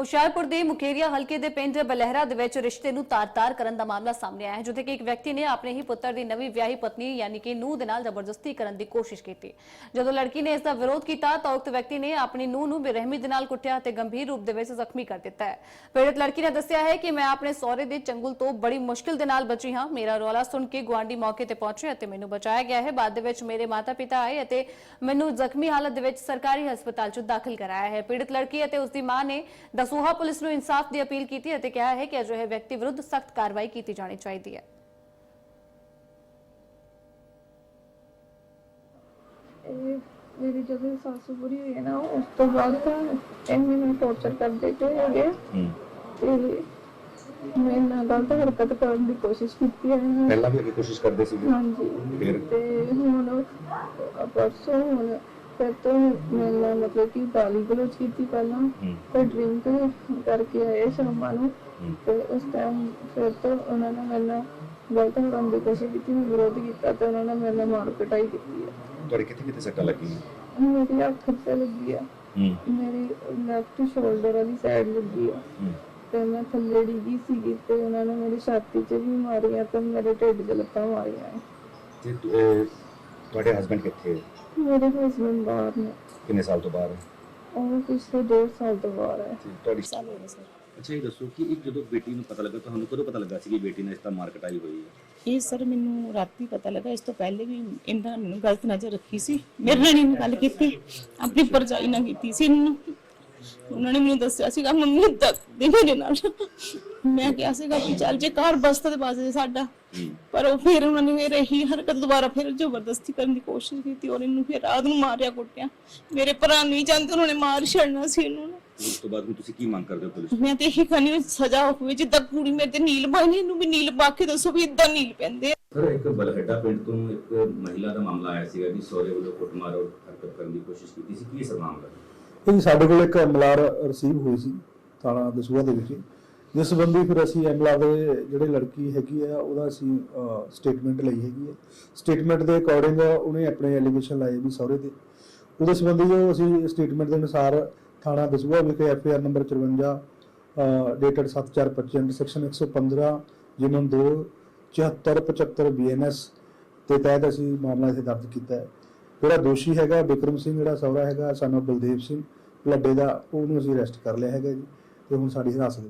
ਹੁਸ਼ਿਆਰਪੁਰ ਦੇ ਮੁਕੇਰੀਆ ਹਲਕੇ ਦੇ ਪਿੰਡ ਬਲਹਿਰਾ ਦੇ ਵਿੱਚ ਰਿਸ਼ਤੇ ਨੂੰ ਤਾਰ-ਤਾਰ ਕਰਨ ਦਾ ਮਾਮਲਾ ਸਾਹਮਣੇ ਆਇਆ ਹੈ, ਜਿੱਥੇ ਕਿ ਇੱਕ ਵਿਅਕਤੀ ਨੇ ਆਪਣੇ ਹੀ ਪੁੱਤਰ ਦੀ ਨਵੀਂ ਵਿਆਹੀ ਪਤਨੀ ਯਾਨੀ ਕਿ ਨੂੰਹ ਦੇ ਨਾਲ ਜ਼ਬਰਦਸਤੀ ਕਰਨ ਦੀ ਕੋਸ਼ਿਸ਼ ਕੀਤੀ। ਜਦੋਂ ਲੜਕੀ ਨੇ ਇਸ ਦਾ ਵਿਰੋਧ ਕੀਤਾ, ਤਾਂ ਉਕਤ ਵਿਅਕਤੀ ਨੇ ਆਪਣੀ ਨੂੰਹ ਨੂੰ ਬੇਰਹਿਮੀ ਦੇ ਨਾਲ ਕੁੱਟਿਆ ਤੇ ਗੰਭੀਰ ਰੂਪ ਦੇ ਵਿੱਚ ਜ਼ਖਮੀ ਕਰ ਦਿੱਤਾ ਹੈ। ਪੀੜਤ ਲੜਕੀ ਨੇ ਦੱਸਿਆ ਹੈ ਕਿ ਮੈਂ ਆਪਣੇ ਸਹੁਰੇ ਦੇ ਚੰਗੁਲ ਤੋਂ ਬੜੀ ਮੁਸ਼ਕਿਲ ਦੇ ਨਾਲ ਬਚੀ ਹਾਂ। ਮੇਰਾ ਰੌਲਾ ਸੁਣ ਕੇ ਗੁਆਂਢੀ ਮੌਕੇ ਤੇ ਪਹੁੰਚੇ ਅਤੇ ਮੈਨੂੰ ਬਚਾਇਆ ਗਿਆ ਹੈ। ਬਾਅਦ ਦੇ ਵਿੱਚ ਮੇਰੇ ਮਾਤਾ-ਪਿਤਾ ਆਏ ਅਤੇ ਮੈਨੂੰ ਜ਼ਖਮੀ ਹਾਲਤ ਦੇ ਵਿੱਚ ਸਰਕਾਰੀ ਹਸਪਤਾਲ 'ਚ ਦਾਖਲ ਕਰਾਇਆ ਹੈ। ਪੀੜਤ ਲੜਕੀ ਅਤੇ ਉਸ ਦੀ ਮਾਂ ਨੇ ਦਸੂਹਾ ਪੁਲਿਸ ਨੂੰ ਇਨਸਾਫ ਦੀ ਅਪੀਲ ਕੀਤੀ ਅਤੇ ਕਿਹਾ ਹੈ ਕਿ ਅਜਿਹੇ ਵਿਅਕਤੀ ਵਿਰੁੱਧ ਸਖਤ ਕਾਰਵਾਈ ਕੀਤੀ ਜਾਣੀ ਚਾਹੀਦੀ ਹੈ। ਇਹ ਮੇਰੀ ਜਦੋਂ ਸੱਸ ਬੁਰੀ ਹੋਈ ਹੈ ਨਾ ਉਸ ਤੋਂ ਬਾਅਦ ਤਾਂ ਇਹ ਮੈਨੂੰ ਟੌਰਚਰ ਕਰਦੇ ਪਏ ਹੈਗੇ। ਤੇ ਮੇਰੇ ਨਾਲ ਗਲਤ ਹਰਕਤ ਕਰਨ ਦੀ ਕੋਸ਼ਿਸ਼ ਕੀਤੀ ਹੈ। ਨੇ। ਪਹਿਲਾਂ ਵੀ ਅੱਗੇ ਕੋਸ਼ਿਸ਼ ਕਰਦੇ ਸੀ ਹਾਂਜੀ। ਫਿਰ? ਤੇ ਹੁਣ ਪਰਸੋਂ ਹੁਣ ਫਿਰ ਤੋਂ ਨਾਲ ਮਤਲਬ ਕਿ ਗਾਲੀ ਗਲੋਚ ਕੀਤੀ ਪਹਿਲਾਂ। ਤੇ ਡਰਿੰਕ ਕਰਕੇ ਆਏ ਸ਼ਾਮਾਂ ਨੂੰ। ਤੇ ਉਸ ਟਾਈਮ ਫਿਰ ਤੋਂ ਉਹਨਾਂ ਨੇ ਨਾਲ ਗਲਤ ਕਰਨ ਦੀ ਕੋਸ਼ਿਸ਼ ਕੀਤੀ ਮੈਂ ਵਿਰੋਧ ਕੀਤਾ ਤੇ ਉਹਨਾਂ ਨੇ ਮੇਰੇ ਨਾਲ ਮਾਰ ਪਿਟਾਈ ਕੀਤੀ ਹੈ ਤੁਹਾਡੇ ਕਿੱਥੇ ਕਿੱਥੇ ਸੱਟਾਂ ਲੱਗੀਆਂ? ਮੇਰੀ ਅੱਖ ਤੇ ਲੱਗੀ ਆ। ਮੇਰੀ ਲੈਫਟ ਸ਼ੋਲਡਰ ਵਾਲੀ ਸਾਈਡ ਲੱਗੀ ਆ। ਤੇ ਮੈਂ ਥੱਲੇ ਡਿੱਗੀ ਸੀਗੀ ਤੇ ਉਹਨਾਂ ਨੇ ਮੇਰੀ ਛਾਤੀ 'ਚ ਵੀ ਮਾਰੀਆਂ ਤੇ ਮੇਰੇ ਢਿੱਡ 'ਚ ਲੱਤਾਂ ਮਾਰੀਆਂ। ਤੇ ਤੁਹਾਡੇ ਹਸਬੰਡ ਕਿੱਥੇ ਹੈ? ਮੇਰੇ ਹਸਬੰਡ ਬਾਹਰ ਨੇ। ਕਿੰਨੇ ਸਾਲ ਤੋਂ ਬਾਹਰ ਹੈ? ਉਹ ਪਿਛਲੇ ਡੇਢ ਸਾਲ ਤੋਂ ਬਾਹਰ ਹੈ। ਤੁਹਾਡੀ ਅੱਛਾ ਇਹ ਦੱਸੋ ਕਿ ਇੱਕ ਜਦੋਂ ਬੇਟੀ ਨੂੰ ਪਤਾ ਲੱਗਾ ਤੁਹਾਨੂੰ ਕਦੋਂ ਪਤਾ ਲੱਗਾ ਸੀ ਕਿ ਬੇਟੀ ਨਾਲ ਇਸ ਤਰ੍ਹਾਂ ਮਾਰ ਕਟਾਈ ਹੋਈ ਹੈ? ਇਹ ਸਰ ਮੈਨੂੰ ਰਾਤੀ ਪਤਾ ਲੱਗਾ ਇਸ ਤੋਂ ਪਹਿਲੇ ਵੀ ਇਹਨਾਂ ਨੇ ਮੈਨੂੰ ਗਲਤ ਨਜ਼ਰ ਰੱਖੀ ਸੀ। ਮੇਰੇ ਨਾਲ ਨਹੀਂ ਗੱਲ ਕੀਤੀ ਆਪਣੀ ਪਰਜਾਈ ਨਾਲ ਕੀਤੀ ਸੀ ਇਹਨੂੰ। ਉਹਨਾਂ ਨੇ ਮੈਨੂੰ ਦੱਸਿਆ ਸੀਗਾ ਮੰਮੀ ਤੱਕ ਦੇ ਮੇਰੇ ਨਾਲ। ਮੈਂ ਕਿਹਾ ਸੀਗਾ ਕਿ ਚੱਲ ਜੇ ਘਰ ਬਸਤਾ ਤੇ ਬਾਜ਼ੇ ਸਾਡਾ ਪਰ ਉਹ ਫਿਰ ਉਹਨਾਂ ਨੇ ਮੇਰੇ ਹੀ ਹਰਕਤ ਦੁਬਾਰਾ ਫਿਰ ਜ਼ਬਰਦਸਤੀ ਕਰਨ ਦੀ ਕੋਸ਼ਿਸ਼ ਕੀਤੀ ਔਰ ਇਹਨੂੰ ਫਿਰ ਰਾਤ ਨੂੰ ਮਾਰਿਆ ਕੁੱਟਿਆ ਮੇਰੇ ਭਰਾ ਨਹੀਂ ਚਾਹੁੰਦੇ ਉਹਨਾਂ ਨੇ ਮਾਰ ਛੱਡਣਾ ਸੀ ਇਹਨੂੰ। ਉਸ ਤੋਂ ਬਾਅਦ ਤੁਸੀਂ ਕੀ ਮੰਗ ਕਰਦੇ ਹੋ ਪੁਲਿਸ? ਮੈਂ ਤੇ ਇਹੀ ਕਹਿੰਦੀ ਹਾਂ ਸਜ਼ਾ ਹੋਵੇ ਜਿੱਦਾਂ ਕੁੜੀ ਮੇਰੇ ਤੇ ਨੀਲ ਪਾਈ ਇਹਨੂੰ ਵੀ ਨੀਲ ਪਾ ਕੇ ਦੱਸੋ ਵੀ ਇਦਾਂ ਨੀਲ ਪੈਂਦੇ ਆ। ਸਰ ਇੱਕ ਬਲਹੱਡਾ ਪਿੰਡ ਤੋਂ ਇੱਕ ਮਹਿਲਾ ਦਾ ਮਾਮਲਾ ਆਇਆ ਸੀਗਾ ਕਿ ਸਹੁਰੇ ਵੱਲੋਂ ਕੁੱਟਮਾਰ ਔਰ ਹਰਕਤ ਕਰਨ ਦੀ ਕੋਸ਼ਿਸ਼ ਕੀਤੀ ਸੀ ਕੀ ਸਰ ਮਾਮਲਾ ਇਹ ਜੀ ਸਾਡੇ ਕੋਲ ਇੱਕ ਐਮਐਲਆਰ ਰਿਸੀਵ ਹੋਈ ਸੀ ਥਾਣਾ ਦਸੂਹਾ ਦੇ ਵਿੱਚ ਜਿਸ ਸੰਬੰਧੀ ਫਿਰ ਅਸੀਂ ਐਮਲਾ ਦੇ ਜਿਹੜੇ ਲੜਕੀ ਹੈਗੀ ਆ, ਉਹਦਾ ਅਸੀਂ ਸਟੇਟਮੈਂਟ ਲਈ ਹੈਗੀ ਹੈ ਸਟੇਟਮੈਂਟ ਦੇ ਅਕੋਰਡਿੰਗ ਉਹਨੇ ਆਪਣੇ ਐਲੀਗੇਸ਼ਨ ਲਾਏ ਵੀ ਸਹੁਰੇ ਦੇ। ਉਹਦੇ ਸੰਬੰਧੀ ਜੋ ਅਸੀਂ ਸਟੇਟਮੈਂਟ ਦੇ ਅਨੁਸਾਰ ਥਾਣਾ ਦਸੂਆ ਵਿਖੇ FIR number 54 dated 7425 under section 115 ਜਿਮਨ 2 7475 ਬੀਐਨਐਸ ਦੇ ਤਹਿਤ ਅਸੀਂ ਮਾਮਲਾ ਇੱਥੇ ਦਰਜ ਕੀਤਾ ਹੈ। ਜਿਹੜਾ ਦੋਸ਼ੀ ਹੈਗਾ, ਬਿਕਰਮ ਸਿੰਘ, ਜਿਹੜਾ ਸਹੁਰਾ ਹੈਗਾ, ਸਾਨੂੰ ਬਲਦੇਵ ਸਿੰਘ ਲੱਡੇ ਦਾ, ਉਹਨੂੰ ਅਸੀਂ ਅਰੈਸਟ ਕਰ ਲਿਆ ਹੈਗਾ ਜੀ, ਤੇ ਹੁਣ ਸਾਡੀ ਹਿਰਾਸਤ